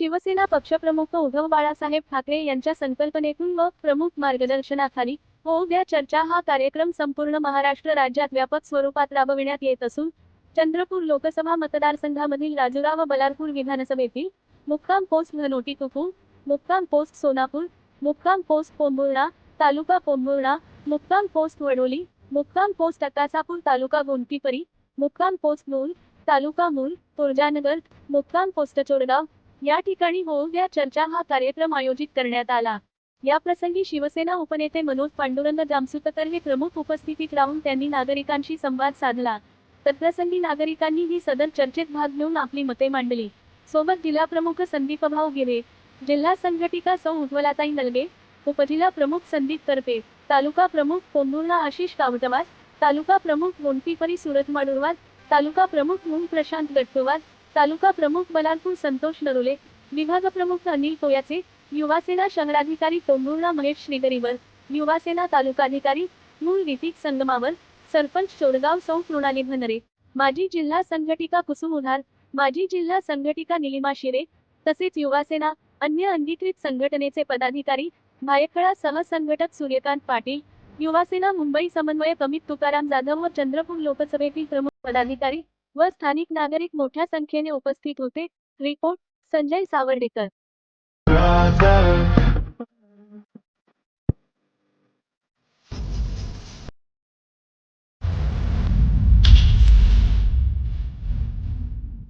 शिवसेना पक्षप्रमुख उद्धव बाळासाहेब ठाकरे यांच्या संकल्पनेतून व प्रमुख मार्गदर्शनाखाली हो द्या चर्चा हा कार्यक्रम संपूर्ण महाराष्ट्र राज्यात व्यापक स्वरूपात राबविण्यात येत असून चंद्रपूर लोकसभा मतदारसंघामधील राजुरा व बलारपूर विधानसभेतील मुक्काम पोस्ट धनोटी तुकू मुक्काम पोस्ट सोनापूर मुक्काम पोस्ट पोंभुर्णा तालुका पोंभुर्णा मुक्काम पोस्ट वडोली मुक्काम पोस्ट अकासापूर तालुका गोंटीपरी मुक्काम पोस्ट मूल तालुका मूल तुळजानगर मुक्काम पोस्ट चोरगाव या ठिकाणी होऊ द्या चर्चा हा कार्यक्रम आयोजित करण्यात आला. या प्रसंगी शिवसेना उपनेते मनोज पांडुरंग जामसुतकर हे प्रमुख उपस्थितीत राहून त्यांनी नागरिकांशी संवाद साधला. तत्प्रसंगी नागरिकांनी ही सदर चर्चेत भाग घेऊन आपली मते मांडली. सोबत जिल्हा प्रमुख संदीप भाऊ गिरे जिल्हा संघटिका सौ उज्ज्वलाताई नलगे उपजिल्हा प्रमुख संदीप तरपे तालुका प्रमुख पोंभुर्णा आशिष कावटवाद तालुका प्रमुख गोंडपीपरी सुरत माडुरवाद तालुका प्रमुख मून प्रशांत गट्टोवार तालुका प्रमुख बलारपूर संतोष नरुले विभाग प्रमुख अनिल कोयाचे युवासेना शहराधिकारी पोंभुर्णा महेश श्रीगरीवर युवासेना तालुकाधिकारी मूळ ऋतिक संगमावर सरपंच चोडगाव सौ मृणाली भनरे माजी जिल्हा संघटिका कुसुम उधार माजी जिल्हा संघटिका निलिमा शिरे तसेच युवासेना अन्य अंगीकृत संघटनेचे पदाधिकारी भायखळा सहसंघटक सूर्यकांत पाटील युवासेना मुंबई समन्वयक अमित तुकाराम जाधव व चंद्रपूर लोकसभेतील प्रमुख पदाधिकारी व स्थानिक नागरिक मोठ्या संख्येने उपस्थित होते. रिपोर्ट संजय सावर्डेकर. राजा